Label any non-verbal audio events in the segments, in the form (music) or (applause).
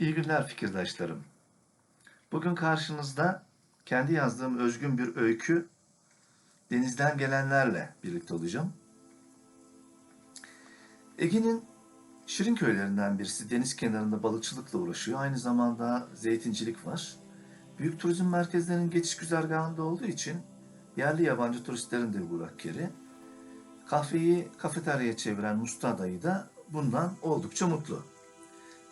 İyi günler fikirdaşlarım. Bugün karşınızda kendi yazdığım özgün bir öykü Denizden Gelenlerle birlikte olacağım. Ege'nin şirin köylerinden birisi deniz kenarında balıkçılıkla uğraşıyor. Aynı zamanda zeytincilik var. Büyük turizm merkezlerinin geçiş güzergahında olduğu için yerli yabancı turistlerin de uğrak yeri. Kahveyi kafeteryaya çeviren Musta dayı da bundan oldukça mutlu.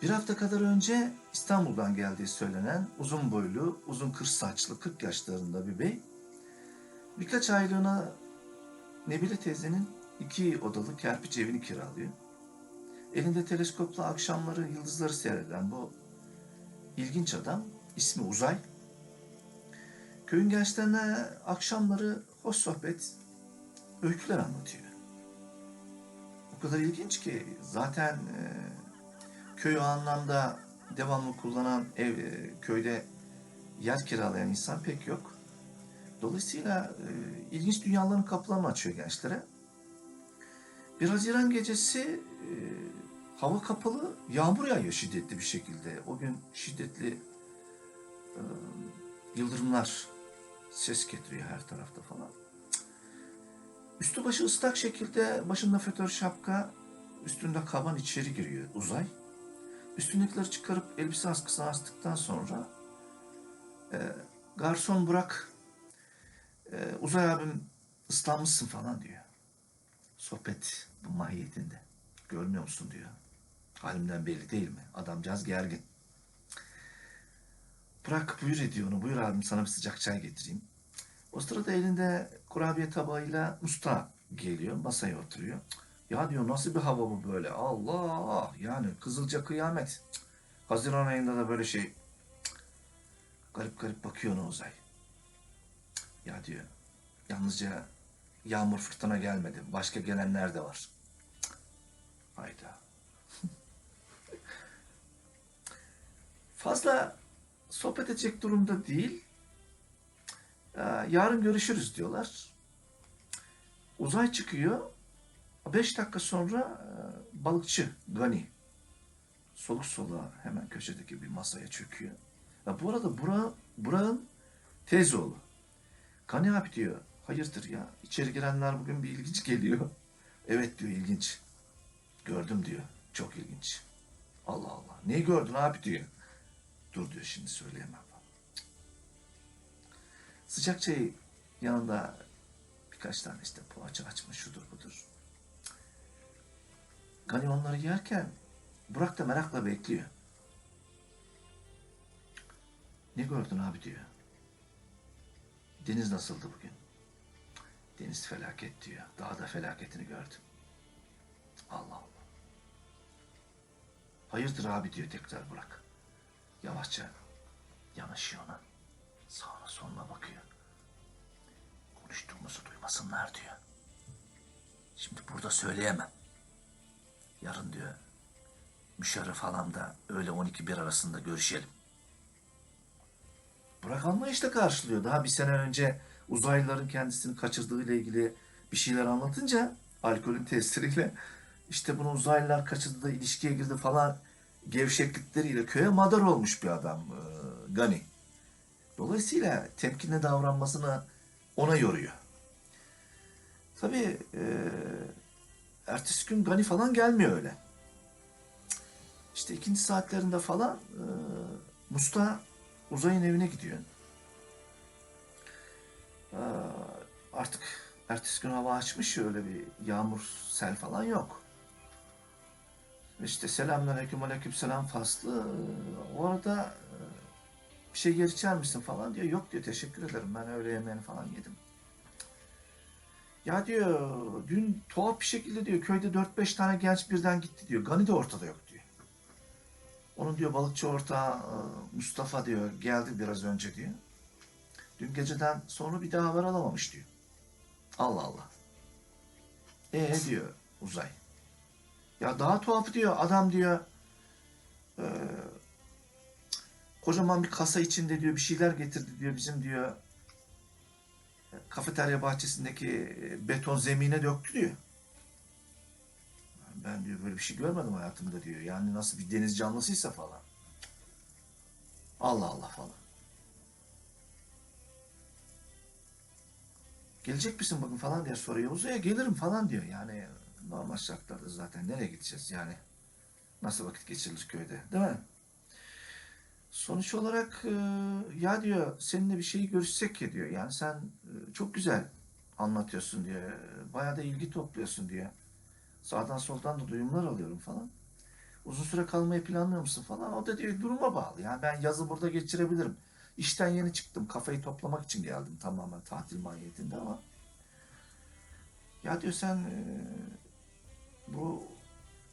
Bir hafta kadar önce İstanbul'dan geldiği söylenen uzun boylu, uzun kır saçlı 40 yaşlarında bir bey birkaç aylığına Nebile teyzenin iki odalı kerpiç evini kiralıyor. Elinde teleskopla akşamları yıldızları seyreden bu ilginç adam ismi Uzay. Köyün gençlerine akşamları hoş sohbet, öyküler anlatıyor. O kadar ilginç ki zaten e, köy o anlamda devamlı kullanan ev e, köyde yer kiralayan insan pek yok. Dolayısıyla e, ilginç dünyaların kapılarını açıyor gençlere. Bir Haziran gecesi e, hava kapalı, yağmur yağıyor şiddetli bir şekilde. O gün şiddetli yıldırımlar ses getiriyor her tarafta falan. Üstü başı ıslak şekilde başında fötör şapka, üstünde kaban içeri giriyor uzay. Üstündekileri çıkarıp elbise askısına astıktan sonra e, garson Burak e, uzay abim ıslanmışsın falan diyor. Sohbet bu mahiyetinde. Görmüyor musun diyor. Halimden belli değil mi? Adamcağız gergin. Bırak buyur ediyor onu. Buyur abim sana bir sıcak çay getireyim. O sırada elinde kurabiye tabağıyla usta geliyor. Masaya oturuyor. Ya diyor nasıl bir hava bu böyle? Allah! Yani kızılca kıyamet. Cık. Haziran ayında da böyle şey. Cık. Garip garip bakıyor. Cık. Ya diyor yalnızca yağmur fırtına gelmedi. Başka gelenler de var. Cık. Hayda. Fazla sohbet edecek durumda değil. Ee, yarın görüşürüz diyorlar. Uzay çıkıyor. Beş dakika sonra e, balıkçı Gani soluk soluğa hemen köşedeki bir masaya çöküyor. Ya bu arada Burak, Burak'ın teyze oğlu. Gani abi diyor. Hayırdır ya içeri girenler bugün bir ilginç geliyor. (laughs) Evet diyor ilginç. Gördüm diyor. Çok ilginç. Allah Allah. Neyi gördün abi diyor. Dur diyor şimdi söyleyemem. Sıcak çayı yanında birkaç tane işte poğaça açmış şudur budur. Gani onları yerken Burak da merakla bekliyor. Ne gördün abi diyor. Deniz nasıldı bugün? Deniz felaket diyor. Daha da felaketini gördüm. Allah Allah. Hayırdır abi diyor tekrar Burak. Yavaşça yanaşıyor ona. Sağına soluna bakıyor. Konuştuğumuzu duymasınlar diyor. Şimdi burada söyleyemem. Yarın diyor Müşerref falan da öyle 12-1 arasında görüşelim. Burak anlayışla karşılıyor. Daha bir sene önce uzaylıların kendisini kaçırdığı ile ilgili bir şeyler anlatınca alkolün tesiriyle işte bunu uzaylılar kaçırdı da ilişkiye girdi falan gevşeklikleriyle köye madar olmuş bir adam e, Gani. Dolayısıyla temkinli davranmasını ona yoruyor. Tabii e, ertesi gün Gani falan gelmiyor öyle. İşte ikinci saatlerinde falan e, Musta Uzay'ın evine gidiyor. E, artık ertesi gün hava açmış ya öyle bir yağmur, sel falan yok. İşte selamünaleyküm aleyküm selam faslı. O arada e, bir şey yer içer misin falan diyor. Yok diyor teşekkür ederim ben öğle yemeğini falan yedim. Ya diyor dün tuhaf bir şekilde diyor köyde 4-5 tane genç birden gitti diyor. Gani de ortada yok diyor. Onun diyor balıkçı ortağı e, Mustafa diyor geldi biraz önce diyor. Dün geceden sonra bir daha haber alamamış diyor. Allah Allah. E diyor Uzay. Ya daha tuhaf diyor adam diyor e, kocaman bir kasa içinde diyor bir şeyler getirdi diyor bizim diyor kafeterya bahçesindeki e, beton zemine döktü diyor. Ben diyor böyle bir şey görmedim hayatımda diyor. Yani nasıl bir deniz canlısıysa falan. Allah Allah falan. Gelecek misin bugün falan diye soruyor. Uzaya gelirim falan diyor. Yani normal şartlarda zaten nereye gideceğiz yani? Nasıl vakit geçirilir köyde değil mi? Sonuç olarak ya diyor seninle bir şeyi görüşsek ya diyor. Yani sen çok güzel anlatıyorsun diyor. Bayağı da ilgi topluyorsun diyor. Sağdan soldan da duyumlar alıyorum falan. Uzun süre kalmayı planlıyor musun falan. O da diyor duruma bağlı. Yani ben yazı burada geçirebilirim. İşten yeni çıktım. Kafayı toplamak için geldim tamamen tatil mahiyetinde ama. Ya diyor sen bu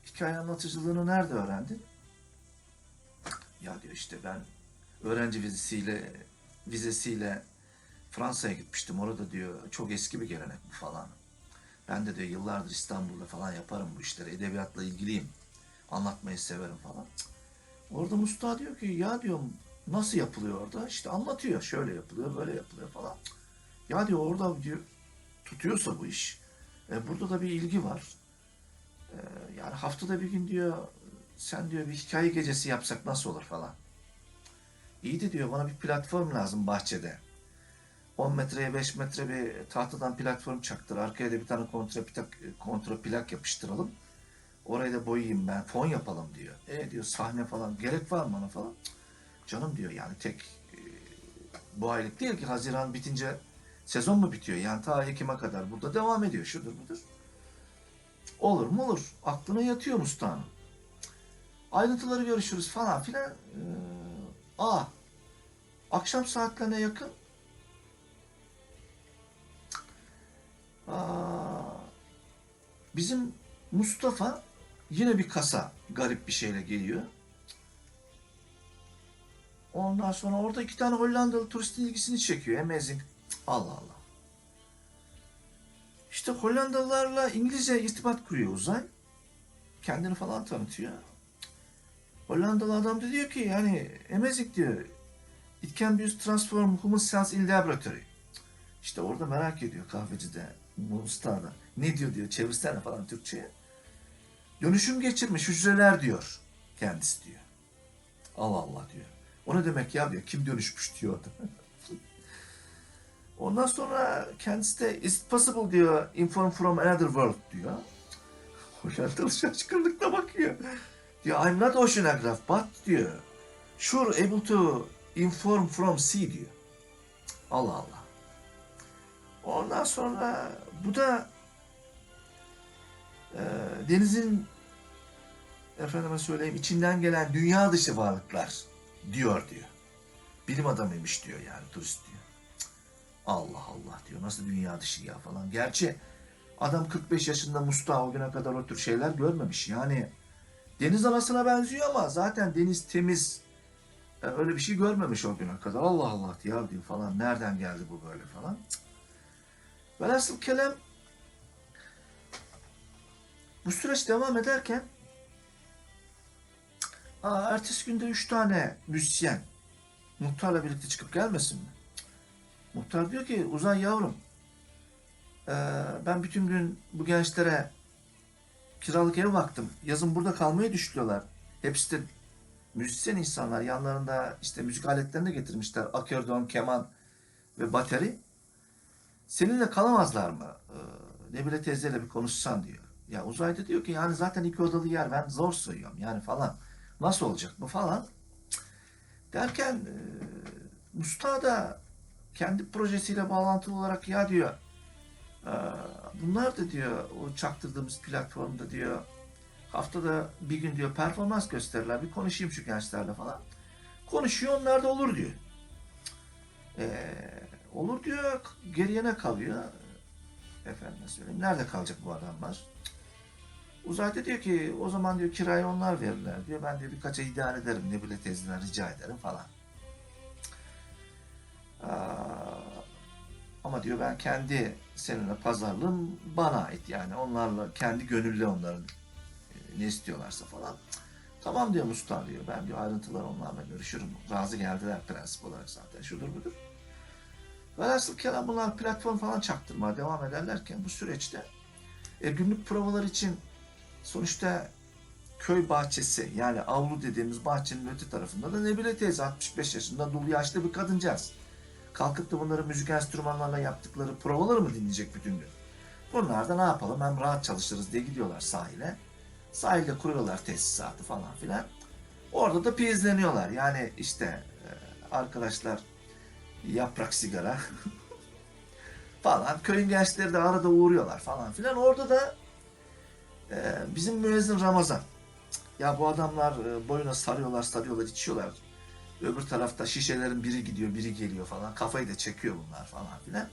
hikaye anlatıcılığını nerede öğrendin? Ya diyor işte ben öğrenci vizesiyle vizesiyle Fransa'ya gitmiştim. Orada diyor çok eski bir gelenek bu falan. Ben de diyor yıllardır İstanbul'da falan yaparım bu işleri. Edebiyatla ilgiliyim. Anlatmayı severim falan. Orada Mustafa diyor ki ya diyor nasıl yapılıyor orada? İşte anlatıyor. Şöyle yapılıyor, böyle yapılıyor falan. Ya diyor orada diyor tutuyorsa bu iş. E, burada da bir ilgi var. E, yani haftada bir gün diyor sen diyor bir hikaye gecesi yapsak nasıl olur falan. İyi de diyor bana bir platform lazım bahçede. 10 metreye 5 metre bir tahtadan platform çaktır. Arkaya da bir tane kontra plak, kontra plak yapıştıralım. Orayı da boyayayım ben. Fon yapalım diyor. E diyor sahne falan. Gerek var mı ona falan? Canım diyor yani tek e, bu aylık değil ki Haziran bitince sezon mu bitiyor? Yani ta Ekim'e kadar burada devam ediyor. Şudur budur. Olur mu olur. Aklına yatıyor Mustafa'nın. Ayrıntıları görüşürüz falan filan. Ee, aa, akşam saatlerine yakın aa, bizim Mustafa yine bir kasa garip bir şeyle geliyor. Ondan sonra orada iki tane Hollandalı turistin ilgisini çekiyor. Amazing. Allah Allah. İşte Hollandalılarla İngilizce irtibat kuruyor Uzay. Kendini falan tanıtıyor. Hollandalı adam da diyor ki yani amazing diyor. It can be used transform human cells in laboratory. İşte orada merak ediyor kahvecide, Mustafa Ne diyor diyor, çevirsene falan Türkçe'ye. Dönüşüm geçirmiş hücreler diyor kendisi diyor. Allah Allah diyor. O ne demek ya diyor. Kim dönüşmüş diyor orada. (laughs) Ondan sonra kendisi de is it possible diyor inform from another world diyor. Hollandalı şaşkınlıkla bakıyor. Diyor I'm not oceanograph but diyor. Sure able to inform from sea diyor. Allah Allah. Ondan sonra bu da e, denizin efendime söyleyeyim içinden gelen dünya dışı varlıklar diyor diyor. Bilim adamıymış diyor yani turist diyor. Allah Allah diyor nasıl dünya dışı ya falan. Gerçi adam 45 yaşında Mustafa o güne kadar o tür şeyler görmemiş. Yani deniz anasına benziyor ama zaten deniz temiz. E, öyle bir şey görmemiş o güne kadar. Allah Allah ya diyor falan. Nereden geldi bu böyle falan. Cık. Velhasıl kelam bu süreç devam ederken aa, ertesi günde üç tane müzisyen muhtarla birlikte çıkıp gelmesin mi? Muhtar diyor ki Uzay yavrum e, ben bütün gün bu gençlere kiralık ev baktım. Yazın burada kalmayı düşünüyorlar. Hepsi de müzisyen insanlar. Yanlarında işte müzik aletlerini de getirmişler. Akordeon, keman ve bateri. Seninle kalamazlar mı? Ee, Nebile teyzeyle bir konuşsan diyor. Ya uzayda diyor ki yani zaten iki odalı yer ben zor sığıyorum yani falan. Nasıl olacak bu falan. Derken e, Mustafa da kendi projesiyle bağlantılı olarak ya diyor bunlar da diyor o çaktırdığımız platformda diyor haftada bir gün diyor performans gösterirler bir konuşayım şu gençlerle falan. Konuşuyor onlar da olur diyor. Ee, olur diyor geriye ne kalıyor? Efendim söyleyeyim nerede kalacak bu adamlar? Uzayda diyor ki o zaman diyor kirayı onlar verirler diyor. Ben diyor birkaç ay idare ederim ne bile tezden rica ederim falan. Aa, ama diyor ben kendi seninle pazarlığım bana ait yani onlarla kendi gönüllü onların e, ne istiyorlarsa falan. Tamam diyor Mustafa diyor. Ben diyor ayrıntılar onlarla görüşürüm. Razı geldiler prensip olarak zaten. Şudur budur. Velhasıl kelam bunlar platform falan çaktırmaya devam ederlerken bu süreçte e, günlük provalar için sonuçta köy bahçesi yani avlu dediğimiz bahçenin öte tarafında da Nebile teyze 65 yaşında dul yaşlı bir kadıncağız. Kalkıp da bunları müzik enstrümanlarla yaptıkları provaları mı dinleyecek bütün gün? Bunlar da ne yapalım hem rahat çalışırız diye gidiyorlar sahile. Sahilde kuruyorlar tesisatı falan filan. Orada da pizleniyorlar. Yani işte e, arkadaşlar yaprak sigara (laughs) falan. Köyün gençleri de arada uğruyorlar falan filan. Orada da e, bizim müezzin Ramazan. Ya bu adamlar e, boyuna sarıyorlar sarıyorlar içiyorlar. Öbür tarafta şişelerin biri gidiyor biri geliyor falan. Kafayı da çekiyor bunlar falan filan.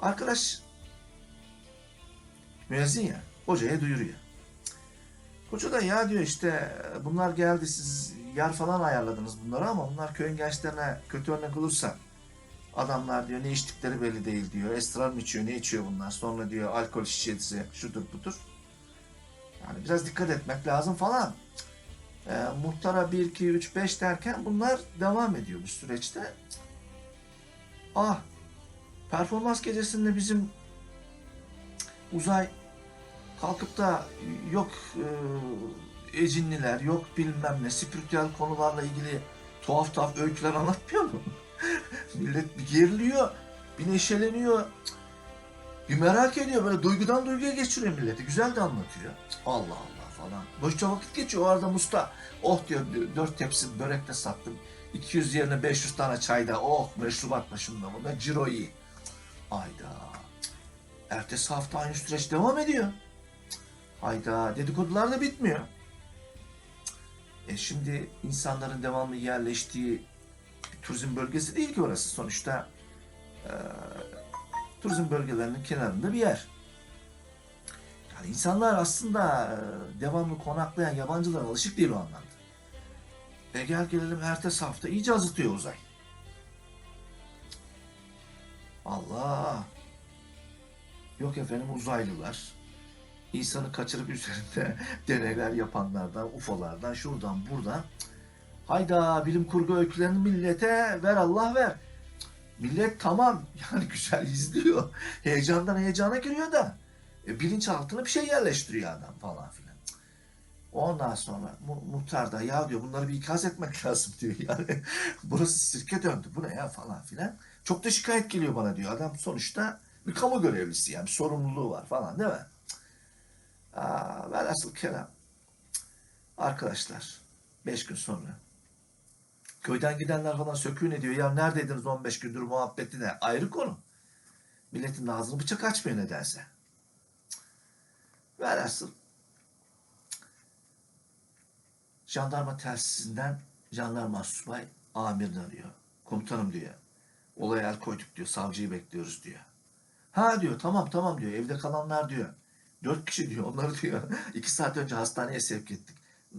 Arkadaş müezzin ya hocaya duyuruyor. Hoca da ya diyor işte bunlar geldi siz yer falan ayarladınız bunları ama bunlar köyün gençlerine kötü örnek olursa adamlar diyor ne içtikleri belli değil diyor. Esrar mı içiyor ne içiyor bunlar sonra diyor alkol şişesi şudur budur. Yani biraz dikkat etmek lazım falan. Ee, muhtara 1, 2, 3, 5 derken bunlar devam ediyor bu süreçte. Ah performans gecesinde bizim uzay kalkıp da yok e, ecinliler, yok bilmem ne, spiritüel konularla ilgili tuhaf tuhaf öyküler anlatmıyor mu? (laughs) Millet bir geriliyor, bir neşeleniyor. Bir merak ediyor, böyle duygudan duyguya geçiriyor milleti. Güzel de anlatıyor. Allah Allah falan. Boşça vakit geçiyor. O arada Musta, oh diyor dört tepsi börek de sattım. 200 yerine 500 tane çayda, oh meşrubat başında bunda, ciro iyi. Ayda. Ertesi hafta aynı süreç devam ediyor. Hayda dedikodular da bitmiyor. E şimdi insanların devamlı yerleştiği bir turizm bölgesi değil ki orası. Sonuçta e, turizm bölgelerinin kenarında bir yer. Yani insanlar aslında e, devamlı konaklayan yabancılara alışık değil o anlamda. E gel gelelim ertesi hafta iyice azıtıyor uzay. Allah. Yok efendim uzaylılar. İnsanı kaçırıp üzerinde (laughs) deneyler yapanlardan, UFO'lardan, şuradan buradan. Hayda bilim kurgu öykülerini millete ver Allah ver. Millet tamam (laughs) yani güzel izliyor. Heyecandan heyecana giriyor da. E, bilinçaltına bir şey yerleştiriyor adam falan filan. Ondan sonra mu- muhtar da ya diyor bunları bir ikaz etmek (laughs) lazım diyor. Yani (laughs) burası sirke döndü bu ne ya falan filan. Çok da şikayet geliyor bana diyor. Adam sonuçta bir kamu görevlisi yani bir sorumluluğu var falan değil mi? Aa, velhasıl kelam. Arkadaşlar beş gün sonra köyden gidenler falan söküğün ediyor. Ya neredeydiniz 15 gündür muhabbeti de ayrı konu. Milletin ağzını bıçak açmıyor nedense. Velhasıl jandarma telsizinden jandarma subay amirini arıyor. Komutanım diyor. Olaya el koyduk diyor. Savcıyı bekliyoruz diyor. Ha diyor tamam tamam diyor. Evde kalanlar diyor. Dört kişi diyor. Onları diyor. (laughs) iki saat önce hastaneye sevk ettik.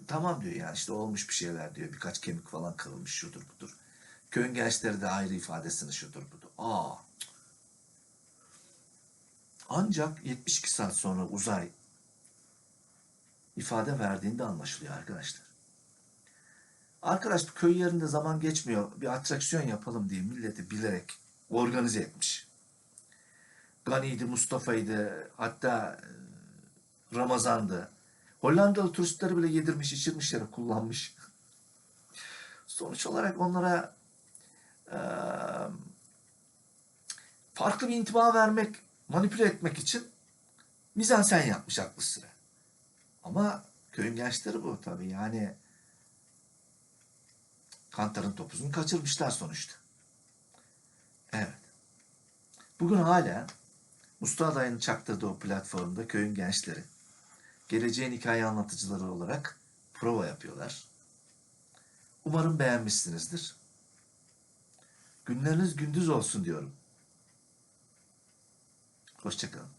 Tamam diyor yani işte olmuş bir şeyler diyor. Birkaç kemik falan kırılmış şudur budur. Köyün gençleri de ayrı ifadesini şudur budur. Aa. Ancak 72 saat sonra uzay ifade verdiğinde anlaşılıyor arkadaşlar. Arkadaş köy yerinde zaman geçmiyor. Bir atraksiyon yapalım diye milleti bilerek organize etmiş. Gani'ydi, Mustafa'ydı, hatta e, Ramazan'dı. Hollandalı turistleri bile yedirmiş, içirmiş yere kullanmış. Sonuç olarak onlara e, farklı bir intiba vermek, manipüle etmek için mizansen yapmış aklı sıra. Ama köyün gençleri bu tabii yani kantarın topuzunu kaçırmışlar sonuçta. Evet. Bugün hala Mustafa Dayı'nın çaktırdığı o platformda köyün gençleri geleceğin hikaye anlatıcıları olarak prova yapıyorlar. Umarım beğenmişsinizdir. Günleriniz gündüz olsun diyorum. Hoşçakalın.